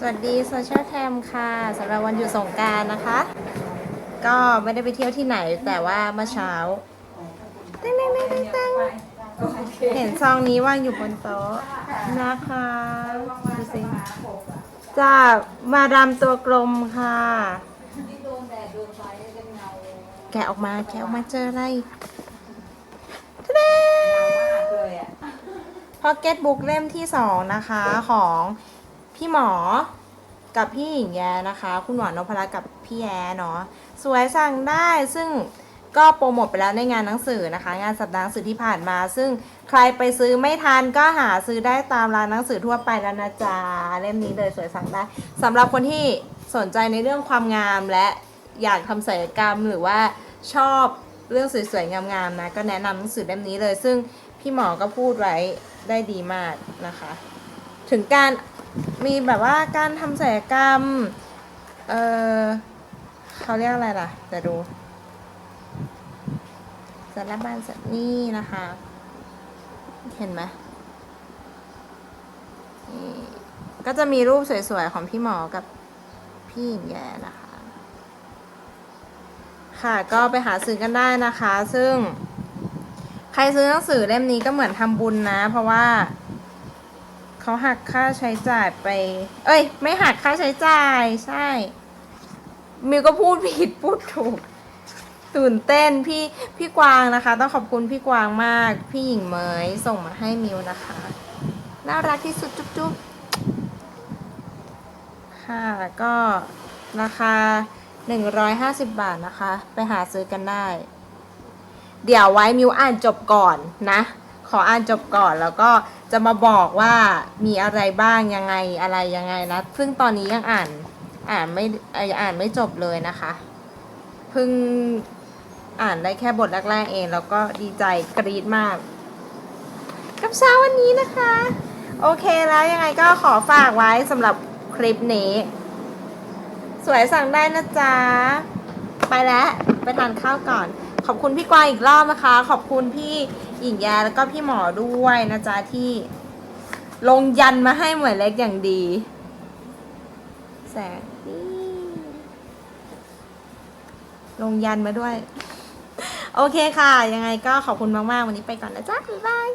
สวัสดีโซเชียลแคมค่ะสำหรับวันหยุดสงกรารนะคะ ก็ไม่ได้ไปเที่ยวที่ไหนแต่ว่าเมื่อเช้าตั้งตั้งตั้งตั้งตั้งเห็นซองนี้ว่างอยู่บนโต๊ะนะคะดูสิจากมาดามตัวกลมค่ะ แกะออกมาแกะออกมาเจออะไรทะเดพ็อกเก็ตบุ๊กเล่มที่สองนะคะของ พี่หมอกับพี่หญิงแย้นะคะ คุณหมอนพรัตน์กับพี่แย้เนาะสวยสั่งได้ซึ่งก็โปรโมทไปแล้วในงานหนังสือนะคะ งานสัปดาห์หนังสือที่ผ่านมา ซึ่งใครไปซื้อไม่ทันก็หาซื้อได้ตามร้านหนังสือทั่วไปแล้วนะจ๊ะเล่มนี้เลยสวยสั่งได้สำหรับคนที่สนใจในเรื่องความงามและอยากทำศัลยกรรมหรือว่าชอบเรื่องสวยๆงามๆนะก็แนะนำหนังสือเล่มนี้เลย ซึ่งพี่หมอก็พูดไว้ได้ดีมากนะคะ ถึงการ มีแบบว่าการทำศัลยกรรม เออเขาเรียกอะไรล่ะเดี๋ยวดูสารบัญสัตนี่นะคะ เห็นไหมก็จะมีรูปสวยๆ ของพี่หมอกับพี่หญิงแย่นะคะ ค่ะก็ไปหาซื้อกันได้นะคะ ซึ่ง ใครซื้อหนังสือเล่มนี้ก็เหมือนทำบุญนะ เพราะว่า เขาหักค่าใช้จ่ายไป เอ้ย ไม่หักค่าใช้จ่ายใช่ มิวก็พูดผิดพูดถูก ตื่นเต้นพี่พี่กวางนะคะ ต้องขอบคุณพี่กวางมาก พี่หญิงเหมยส่งมาให้มิวนะคะ น่ารักที่สุดจุ๊บจุ๊บค่ะ ก็ราคา 150 บาทนะคะ ไปหาซื้อกันได้ เดี๋ยวไว้มิวอ่านจบก่อนนะ ขออ่านจบก่อนแล้วก็จะมาบอกว่ามีอะไรบ้างยังไงอะไรยังไงนะ ซึ่งตอนนี้ยังอ่านอ่านไม่อ่ออ่านไม่จบเลยนะคะเพิ่งอ่านได้แค่บทแรกๆเอง แล้วก็ดีใจกรี๊ดมาก กับเช้าวันนี้นะคะ โอเคแล้วยังไงก็ขอฝากไว้สำหรับคลิปนี้ สวยสั่งได้นะจ๊ะ ไปแล้ว ไปทานข้าวก่อน ขอบคุณพี่กวางอีกรอบนะคะ ขอบคุณพี่ หญิงยาแล้วก็พี่หมอด้วยนะจ๊ะที่ลงยันมาให้เหมือนเล็กอย่างดี แสงนี่ลงยันมาด้วย โอเคค่ะ ยังไงก็ขอบคุณมาก ๆ วันนี้ไปก่อนนะจ๊ะ บ๊ายบาย